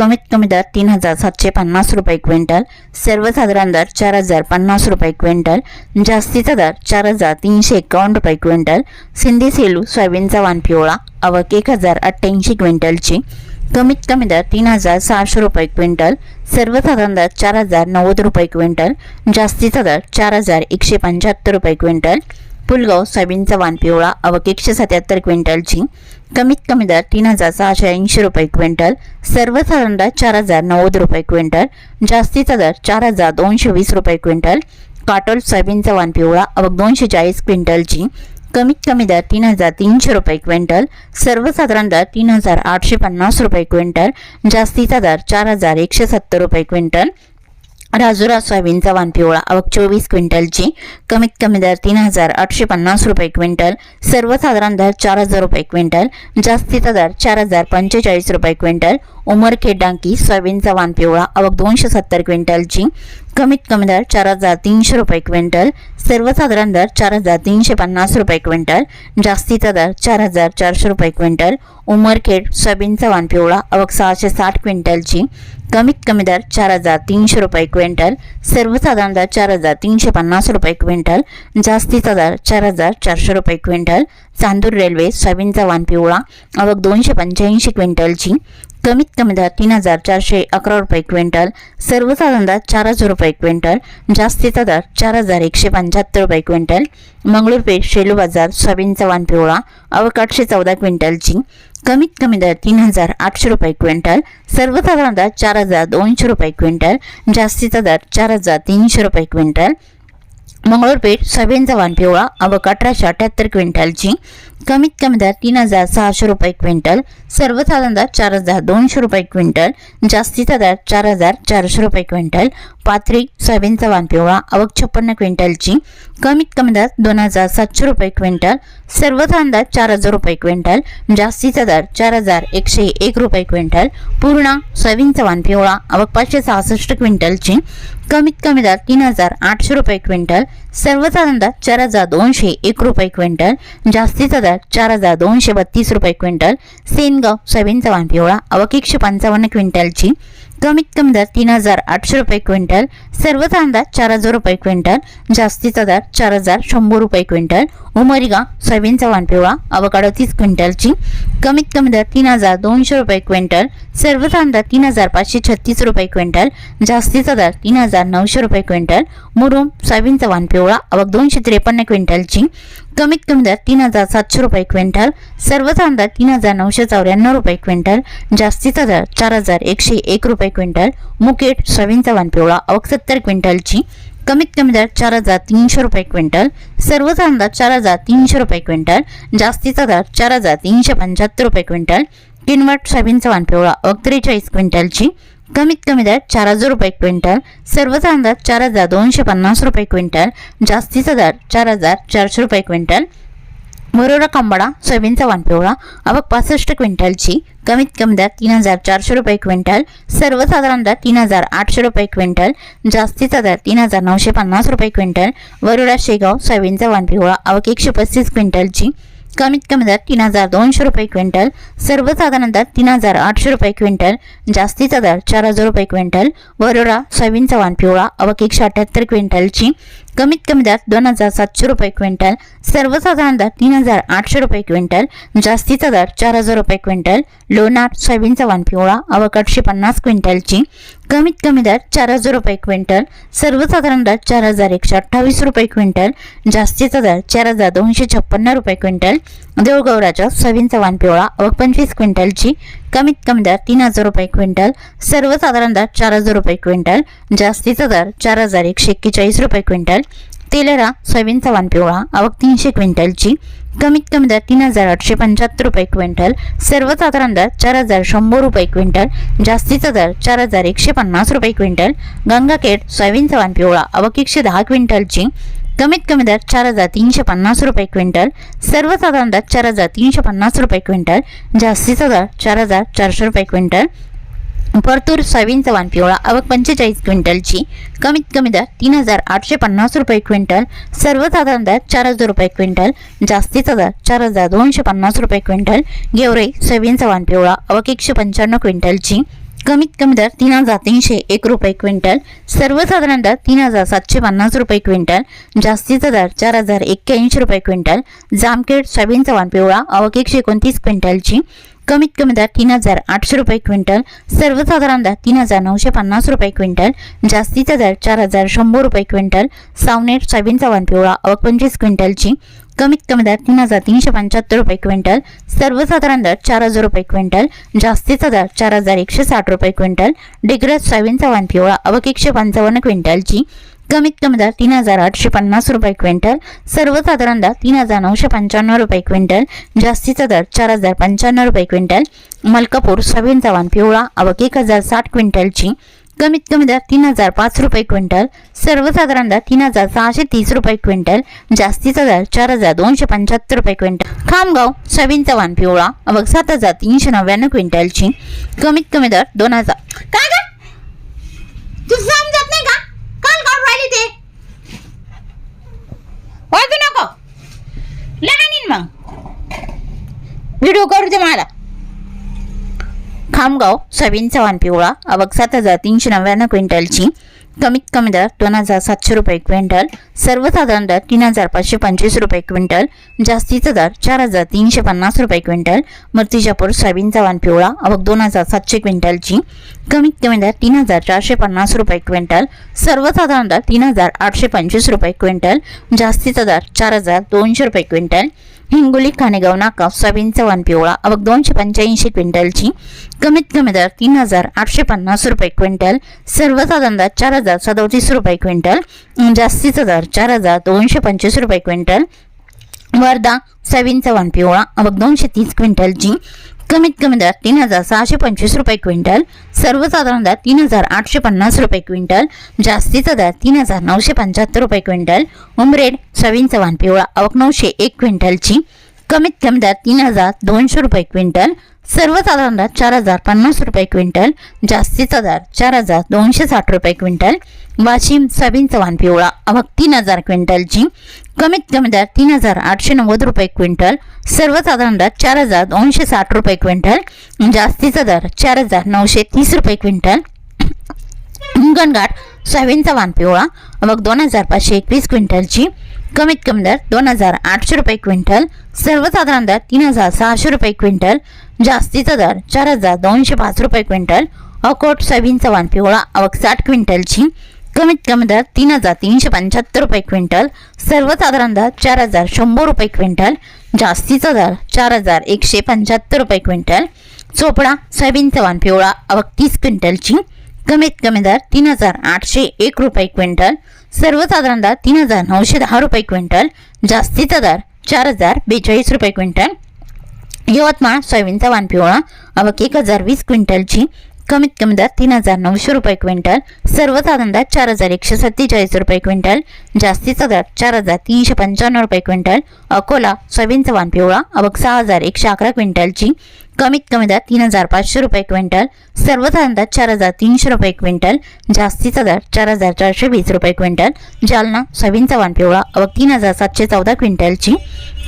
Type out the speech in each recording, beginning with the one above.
कमीत कमी दर तीन हजार सातशे पन्नास रुपये क्विंटल सर्वसाधारण दर चार हजार पन्नास रुपये क्विंटल जास्तीचा दर चार हजार तीनशे एकावन्न रुपये क्विंटल सिंधी सेलू सोयाबीनचा वानपिवळा आवक एक हजार अठ्ठ्याऐंशी क्विंटलची कमीत कमी दर तीन हजार सहाशे रुपये क्विंटल सर्वसाधारण दर चार हजार नव्वद रुपये क्विंटल जास्तीचा दर चार हजार एकशे पंच्याहत्तर रुपये क्विंटल पुलगाव सोयाबीनचा वाण पिवळा आवक एकशे सत्याहत्तर क्विंटलची कमीत कमी दर तीन हजार सहाशे ऐंशी रुपये क्विंटल सर्वसाधारण दर चार हजार नव्वद रुपये क्विंटल जास्तीचा दर चार हजार दोनशे वीस रुपये क्विंटल काटोल सोयाबीनचा वाण पिवळा आवक दोनशे चाळीस क्विंटलची कमीत कमी दर तीन हजार तीनशे रुपये क्विंटल सर्वसाधारण दर तीन हजार आठशे पन्नास रुपये क्विंटल जास्तीचा दर चार हजार एकशे सत्तर रुपये क्विंटल राजुरा सोयाबीनचा वाण पिवळा. आवक चोवीस क्विंटलची कमीत कमी दर तीन हजार आठशे पन्नास रुपये क्विंटल. सर्वसाधारण दर चार हजार रुपये क्विंटल. जास्तीचा दर चार हजार पंचेचाळीस रुपये क्विंटल. उमरखेड डांकी सोयाबीनचा वाण पिवळा. आवक दोनशे सत्तर क्विंटलची कमीत कमी दर चार हजार तीनशे रुपये क्विंटल. सर्वसाधारण दर चार हजार तीनशे पन्नास रुपये क्विंटल. जास्तीचा दर चार हजार चारशे रुपये क्विंटल. उमरखेड सोयाबीनचा वाण पिवळा. आवक सहाशे साठ क्विंटलची कमीत कमी दर चार हजार तीनशे रुपये क्विंटल सर्वसाधारण दर चार हजार तीनशे पन्नास रुपये क्विंटल जास्तीचा दर चार हजार चारशे रुपये क्विंटल चांदूर रेल्वे सोयाबीनचा वाण पिवळा आवक दोनशे पंच्याऐंशी क्विंटलची कमीत कमी दर तीन हजार चारशे अकरा रुपये क्विंटल सर्वसाधारण दर चार हजार रुपये क्विंटल जास्तीचा दर चार हजार एकशे पंच्याहत्तर रुपये क्विंटल मंगळूरपेठ शेलू बाजार सोयाबीनचा वाण पिवळा अवकाठशे चौदा क्विंटलची कमीत कमी दर तीन हजार आठशे रुपये क्विंटल सर्वसाधारण दर चार हजार दोनशे रुपये क्विंटल जास्तीचा दर चार हजार तीनशे रुपये क्विंटल मंगळूरपेठ सोयाबीनचा पिवळा आवक अठराशे अठ्याहत्तर क्विंटलची कमीत कमी दर तीन हजार सहाशे रुपये क्विंटल सर्वसाधारण दर चार हजार दोनशे रुपये क्विंटल जास्तीचा दर चार हजार चारशे रुपये क्विंटल पाथरी सोयाबीनचा वाण पिवळा आवक छप्पन्न क्विंटलची कमीत कमी दर दोन हजार सातशे रुपये क्विंटल सर्वसाधारण दर चार हजार रुपये क्विंटल जास्तीचा दर चार हजार एकशे एक रुपये क्विंटल पूर्ण सोयाबीनचा वाण पिवळा आवक पाचशे सहासष्ट क्विंटलची कमीत कमी दर तीन हजार आठशे रुपये क्विंटल सर्वसाधारण दर चार हजार दोनशे एक रुपये क्विंटल जास्तीचा दर चार हजार दोनशे बत्तीस रुपये क्विंटल सेनगाव सोयाबीनचा वाण पिवळा आवक एकशे पंचावन्न क्विंटलची कमीत कमी दर तीन हजार आठशे रुपये क्विंटल सर्व कांदा चार हजार रुपये क्विंटल जास्तीचा दर चार हजार शंभर रुपये क्विंटल उमरिगा सोयाबीनचा वाण पिवळा आवक अडतीस क्विंटलची. कमीत कमी दर तीन हजार दोनशे रुपये क्विंटल सर्व कांदा तीन हजार पाचशे छत्तीस रुपये क्विंटल जास्तीचा दर तीन हजार नऊशे रुपये क्विंटल मुरुम सोयाबीनचा वाण पिवळा आवक दोनशे त्रेपन्न क्विंटलची. कमीत कमी दर तीन हजार सातशे रुपये क्विंटल सर्वसाधारण दर तीन हजार नऊशे चौऱ्याण्णव रुपये क्विंटल जास्तीचा दर चार हजार एकशे एक रुपये क्विंटल मुकेट सोयाबीनचा वानपिवळा पिवळा सत्तर क्विंटलची कमीत कमी दर चार हजार तीनशे रुपये क्विंटल सर्वसाधारण दर चार हजार तीनशे रुपये क्विंटल जास्तीचा दर चार हजार तीनशे पंच्याहत्तर रुपये क्विंटल किनवट सोयाबीनचा वानपिवळा पिवळा त्रेचाळीस क्विंटलची कमीत कमी दर चार हजार रुपये क्विंटल सर्वचा अंदाज चार हजार दोनशे पन्नास रुपये क्विंटल जास्तीचा दर चार हजार चारशे रुपये क्विंटल. वरोरा कंबडा सोयाबीनचा वानपिवळा आवक पासष्ट क्विंटलची कमीत कमी दर तीन हजार चारशे रुपये क्विंटल सर्वसाधारण दर तीन हजार आठशे रुपये क्विंटल जास्तीचा दर तीन हजार नऊशे पन्नास रुपये क्विंटल. वरोरा शेगाव सोयाबीनचा वानपिवळा पिवळा एकशे पस्तीस क्विंटलची कमीत कमी दर तीन हजार दोनशे रुपये क्विंटल सर्वसाधारण दर तीन हजार आठशे रुपये क्विंटल जास्तीचा दर चार हजार रुपये क्विंटल वरोरा सोयाबीनचा वाण पिवळा आवक एकशे अठ्याहत्तर क्विंटलची कमीत कमी दर दोन हजार सातशे रुपये क्विंटल सर्वसाधारण दर तीन हजार आठशे रुपये क्विंटल जास्तीचा दर चार हजार रुपये क्विंटल लोणार सोयाबीनचा वाण पिवळा आवक आठशे पन्नास क्विंटलची कमीत कमी दर चार हजार रुपये क्विंटल सर्वसाधारण दर चार हजार एकशे अठ्ठावीस रुपये क्विंटल जास्तीचा दर चार हजार दोनशे छप्पन्न रुपये क्विंटल देऊळगौराच्या सोयाबीनचा वाण पिवळा आवक पंचवीस क्विंटलची कमीत कमी दर तीन हजार रुपये क्विंटल सर्वसाधारण दर चार हजार रुपये क्विंटल जास्तीचा दर चार हजार एकशे एक्केचाळीस रुपये क्विंटल तेलरा सोयाबीनचा वाण पिवळा आवक तीनशे क्विंटलची कमीत कमी दर तीन हजार आठशे पंच्याहत्तर रुपये क्विंटल सर्वसाधारण दर चार हजार शंभर रुपये क्विंटल जास्तीचा दर चार हजार एकशे पन्नास रुपये क्विंटल गंगाखेड सोयाबीनचा वाण पिवळा आवक एकशे दहा क्विंटलची कमीत कमी दर चार हजार तीनशे पन्नास रुपये क्विंटल सर्वसाधारण दर चार हजार तीनशे पन्नास रुपये क्विंटल जास्तीचा दर चार हजार चारशे रुपये क्विंटल. परतूर सोयाबीनचा वाण पिवळा आवक पंचेचाळीस क्विंटलची कमीत कमी दर तीन हजार आठशे पन्नास रुपये क्विंटल सर्वसाधारण दर चार हजार रुपये क्विंटल जास्तीचा दर चार हजार दोनशे पन्नास रुपये क्विंटल. गेवरे सोयाबीनचा वाण पिवळा आवक एकशे पंच्याण्णव क्विंटलची कमीत कमी दर तीन हजार तीनशे एक रुपये क्विंटल सर्वसाधारण दर तीन हजार सातशे पन्नास रुपये क्विंटल जास्तीचा दर चार हजार एक्क्याऐंशी रुपये क्विंटल जामखेड सोयाबीन चव्हाण पिवळा आवक एकशे एकोणतीस क्विंटलची कमीत कमी दर तीन हजार आठशे रुपये क्विंटल सर्वसाधारण दर तीन हजार नऊशे पन्नास रुपये क्विंटल जास्तीचा दर चार हजार शंभर रुपये क्विंटल सावनेर सोयाबीन चव्हाण पिवळा आवक पंचवीस क्विंटलची कमीत कमी दर तीन हजार तीनशे पंच्याहत्तर रुपये क्विंटल सर्वसाधारण दर चार हजार रुपये क्विंटल जास्तीचा दर चार हजार एकशे साठ रुपये क्विंटल डिग्रज सोयाबीनचा वाण पिवळा आवक एकशे पंचावन्न क्विंटलची कमीत कमी दर तीन हजार आठशे पन्नास रुपये क्विंटल सर्वसाधारण दर तीन हजार नऊशे पंच्याण्णव रुपये क्विंटल जास्तीचा दर चार हजार पंच्याण्णव रुपये क्विंटल मलकापूर सोयाबीनचा वाण पिवळा आवक एक हजार साठ क्विंटलची कमीत कमी दर तीन हजार पाच रुपये क्विंटल सर्वसाधारण दर तीन हजार सहाशे तीस रुपये क्विंटल जास्तीचा दर चार हजार दोनशे पंच्याहत्तर रुपये क्विंटल. खामगाव सोयाबीनचा वाण पिवळा आवक सात हजार तीनशे नव्याण्णव क्विंटलची कमीत कमी दर दोन हजार. काय ग? तू समजत नाही का? काल काढून राहिली ते. नको. लहान मग. व्हिडिओ करू दे मला. खामगाव सोयाबीनचा वाण पिवळा आवक सात हजार तीनशे नव्याण्णव क्विंटलची. कमीत कमी दर दोन हजार सातशे रुपये क्विंटल. सर्वसाधारण दर तीन हजार पाचशे पंचवीस रुपये क्विंटल. जास्तीचा दर चार हजार तीनशे पन्नास रुपये क्विंटल. मूर्तिजापूर सोयाबीनचा वाण पिवळा आवक दोन हजार सातशे क्विंटलची. कमीत कमी दर तीन हजार चारशे पन्नास रुपये क्विंटल. सर्वसाधारण दर तीन हजार आठशे पंचवीस रुपये क्विंटल. जास्तीचा दर चार हजार दोनशे रुपये क्विंटल. हिंगोली खानेगाव नाका सोयाबीनचा वन पिवळा अवघ दोनशे पंच्याऐंशी क्विंटलची. कमीत कमी दर तीन हजार आठशे पन्नास रुपये क्विंटल. सर्वसाधारण दर चार हजार सदोतीस रुपये क्विंटल. जास्तीचा दर चार हजार दोनशे पंचवीस रुपये क्विंटल. वर्धा सोयाबीनचा वन पिवळा अवघ दोनशे तीस क्विंटलची. कमीत कमी दर तीन हजार सहाशे पंचवीस रुपये क्विंटल सर्वसाधारण दरात तीन हजार आठशे पन्नास रुपये क्विंटल जास्तीचा दर तीन हजार नऊशे पंच्याहत्तर रुपये क्विंटल उमरेड सवीन चव्हाण पिवळा अवक नऊशे एक क्विंटलची कमीत कमी दरात तीन हजार दोनशे रुपये क्विंटल सर्वसाधारण दर चार हजार पन्नास रुपये क्विंटल जास्तीचा दर चार हजार दोनशे साठ रुपये क्विंटल वाशिम सोयाबीनचा चव्हाण पिवळा अवघ तीन हजार क्विंटलची कमीत कमी दर तीन हजार आठशे नव्वद रुपये क्विंटल सर्वसाधारण दर चार हजार दोनशे साठ रुपये क्विंटल जास्तीचा दर चार हजार नऊशे तीस रुपये क्विंटल. हिंगणघाट सोयाबीनचा वाण पिवळा मग दोन हजार पाचशे एकवीस क्विंटलची कमीत कमी दर दोन हजार आठशे रुपये क्विंटल सर्वसाधारण दर तीन हजार सहाशे रुपये क्विंटल जास्तीचा दर चार हजार दोनशे पाच रुपये क्विंटल अकोट सोयाबीन चव्हाण पिवळा आवक साठ क्विंटलची कमीत कमी दर तीन हजार तीनशे पंच्याहत्तर रुपये क्विंटल सर्वसाधारण दर चार हजार शंभर रुपये क्विंटल जास्तीचा दर चार हजार एकशे पंच्याहत्तर रुपये क्विंटल चोपडा सोयाबीन चव्हाण पिवळा आवक तीस क्विंटलची कमीत कमी दर तीन हजार आठशे एक रुपये क्विंटल सर्वसाधारण तीन हजार नऊशे दहा रुपये क्विंटल जास्तीचा दर चार हजार बेचाळीस रुपये क्विंटल. यवतमाळ सोयाबीनचा वानपिवळा आवक एक हजार वीस क्विंटलची कमीत कमी दर तीन हजार नऊशे रुपये क्विंटल सर्वसाधारण दर चार हजार एकशे सत्तेचाळीस रुपये क्विंटल जास्तीचा दर चार हजार तीनशे पंच्याण्णव रुपये क्विंटल. अकोला सोयाबीनचा वान पिवळा आवक सहा हजार एकशे अकरा क्विंटलची कमीत कमी दर तीन हजार पाचशे रुपये क्विंटल सर्वसाधारण दर चार हजार तीनशे रुपये क्विंटल जास्तीचा दर चार हजार चारशे वीस रुपये क्विंटल जालना सोयाबीनचा वाण पिवळा अवघ तीन हजार सातशे चौदा क्विंटलची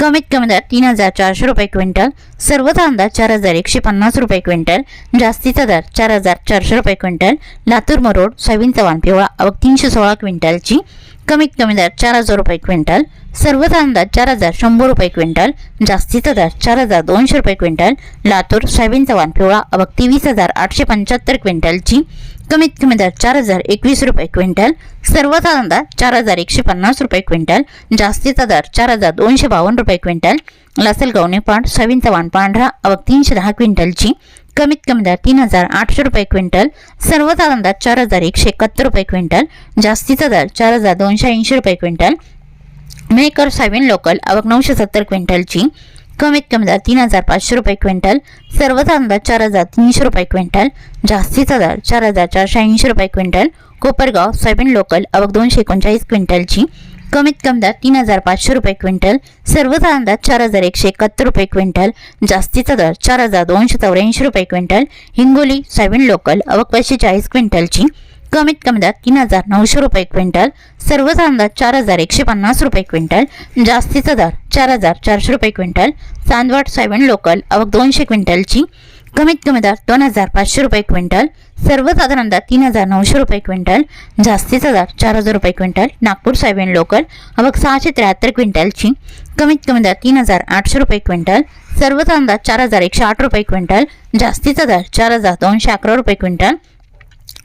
कमीत कमी दर तीन हजार चारशे रुपये क्विंटल सर्वसाधारण दर चार हजार एकशे पन्नास रुपये क्विंटल जास्तीचा दर चार हजार चारशे रुपये क्विंटल लातूर मरोड सोयाबीनचा वाण पिवळा अवघ तीनशे सोळा क्विंटलची कमीत कमी दर चार हजार रुपये क्विंटल सर्वसाधारण दर चार हजार शंभर रुपये क्विंटल जास्तीचा दर चार हजार दोनशे रुपये क्विंटल लातूर सोयाबीन चव्हाण पिवळा आवक तेवीस हजार आठशे पंच्याहत्तर क्विंटलची कमीत कमी दर चार हजार एकवीस रुपये क्विंटल सर्वसाधारण दर चार हजार एकशे पन्नास रुपये क्विंटल जास्तीचा दर चार हजार दोनशे बावन्न रुपये क्विंटल लासलगाव नेपाळ सोयाबीन चव्हाण पांढरा आवक तीनशे दहा क्विंटलची कमीत कमी दर तीन हजार आठशे रुपये क्विंटल सर्वसाधारण दर चार हजार एकशे एकाहत्तर रुपये क्विंटल जास्तीचा दर चार हजार दोनशे ऐंशी रुपये क्विंटल. मेकर सोयाबीन लोकल आवक नऊशे सत्तर क्विंटलची कमीत कमी दर तीन हजार पाचशे रुपये क्विंटल सर्वसाधारण दर चार हजार तीनशे रुपये क्विंटल जास्तीचा दर चार हजार चारशे ऐंशी रुपये क्विंटल. कोपरगाव सोयाबीन लोकल आवक दोनशे एकोणचाळीस क्विंटलची कमीत कमी दर तीन हजार पाचशे रुपये क्विंटल सर्वसाधारण दर चार हजार एकशे एकाहत्तर रुपये क्विंटल जास्तीचा दर चार हजार दोनशे चौऱ्याऐंशी रुपये क्विंटल हिंगोली सोयाबीन लोकल अवक पाचशे चाळीस क्विंटलची कमीत कमी दर तीन हजार नऊशे रुपये क्विंटल सर्वसाधारण दर चार हजार एकशे पन्नास रुपये क्विंटल जास्तीचा दर चार हजार चारशे रुपये क्विंटल चांदवड सोयाबीन लोकल अवक दोनशे क्विंटलची कमीत कमी दर दोन हजार पाचशे रुपये क्विंटल सर्वसाधारण दर तीन हजार नऊशे रुपये क्विंटल जास्तीचा दर चार हजार रुपये क्विंटल नागपूर सोयाबीन लोकल अवघ सहाशे त्र्याहत्तर क्विंटलची कमीत कमी दर तीन हजार आठशे रुपये क्विंटल सर्वसाधारण दर चार हजार एकशे आठ रुपये क्विंटल जास्तीचा दर चार हजार दोनशे अकरा रुपये क्विंटल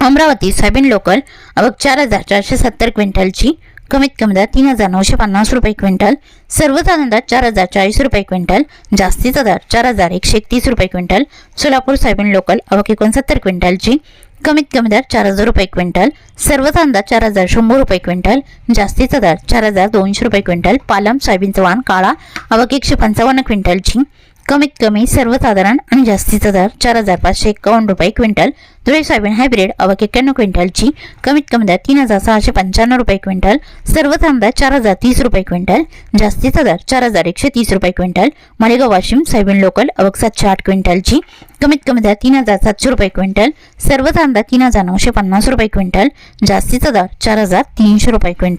अमरावती सोयाबीन लोकल अवघ चार हजार चारशे सत्तर क्विंटलची कमीत कमी दर तीन हजार नऊशे पन्नास रुपये क्विंटल सर्वसाधारण दर चार हजार चाळीस रुपये क्विंटल जास्तीचा दर चार हजार एकशे एकतीस रुपये क्विंटल सोलापूर सोयाबीन लोकल आवक एकोणसत्तर क्विंटलची कमीत कमी दर चार हजार रुपये क्विंटल सर्वसाधारण दर चार हजार शंभर रुपये क्विंटल जास्तीचा दर चार हजार दोनशे रुपये क्विंटल पालम सोयाबीनचा वाण काळा आवक एकशे पंचावन्न क्विंटलची कमीत कमी सर्वसाधारण आणि जास्तीचा दर चार हजार पाचशे एकावन्न रुपये क्विंटल. धुळे सोयाबीन हायब्रिड आवक एक्क्याण्णव क्विंटलची. कमीत कमी दर तीन हजार सहाशे पंच्याण्णव रुपये क्विंटल. सर्वसाधारण दर चार हजार तीस रुपये क्विंटल. जास्तीचा दर चार हजार एकशे तीस रुपये quintal. Malegaon Washim soybean local अवक सातशे आठ क्विंटलची. कमीत कमी दर तीन हजार सातशे रुपये क्विंटल. सर्वसाधारण दर तीन हजार नऊशे पन्नास रुपये क्विंटल. जास्तीचा दर चार हजार तीनशे रुपये क्विंटल.